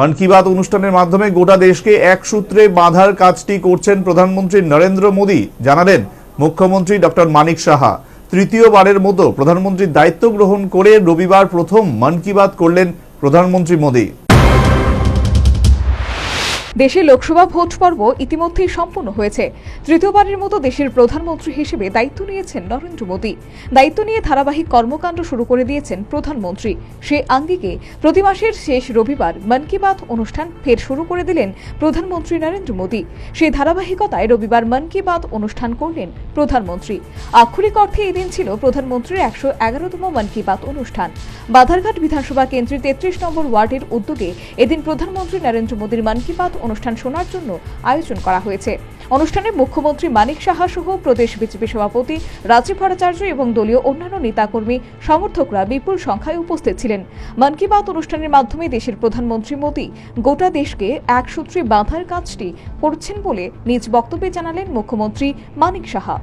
মন কি বাত অনুষ্ঠানের মাধ্যমে গোটা দেশকে এক সূত্রে বাঁধার কাজটি করছেন প্রধানমন্ত্রী নরেন্দ্র মোদী। জানালেন মুখ্যমন্ত্রী ডক্টর মানিক সাহা। তৃতীয়বারের মতো প্রধানমন্ত্রীর দায়িত্ব গ্রহণ করে রবিবার প্রথম মন কি বাত করলেন প্রধানমন্ত্রী মোদী। দেশে লোকসভা ভোট পর্ব ইতিমধ্যেই সম্পন্ন হয়েছে। তৃতীয়বারের মতো দেশের প্রধানমন্ত্রী হিসেবে দায়িত্ব নিয়েছেন নরেন্দ্র মোদী। দায়িত্ব নিয়ে ধারাবাহিক কর্মকাণ্ড শুরু করে দিয়েছেন প্রধানমন্ত্রী। সে আঙ্গিকে প্রতি মাসের শেষ রবিবার মন কি বাত অনুষ্ঠান ফের শুরু করে দিলেন প্রধানমন্ত্রী নরেন্দ্র মোদী। সেই ধারাবাহিকতায় রবিবার মন কি বাত অনুষ্ঠান করলেন প্রধানমন্ত্রী। আক্ষরিক অর্থে এদিন ছিল প্রধানমন্ত্রীর একশো এগারোতম মন কি বাত অনুষ্ঠান। বাধারঘাট বিধানসভা কেন্দ্রের তেত্রিশ নম্বর ওয়ার্ডের উদ্যোগে এদিন প্রধানমন্ত্রী নরেন্দ্র মোদীর মন কি বাত অনুষ্ঠান শোনার জন্য আয়োজন করা হয়েছে। অনুষ্ঠানে মুখ্যমন্ত্রী মানিক সাহা সহ প্রদেশ বিজেপি সভাপতি রাজীব ভট্টাচার্য এবং দলীয় অন্যান্য নেতাকর্মী, সমর্থকরা বিপুল সংখ্যায় উপস্থিত ছিলেন। মন কি বাত অনুষ্ঠানের মাধ্যমে দেশের প্রধানমন্ত্রী মোদী গোটা দেশকে একসূত্রে বাঁধার কাজটি করছেন বলে নিজ বক্তব্যে জানালেন মুখ্যমন্ত্রী মানিক সাহা।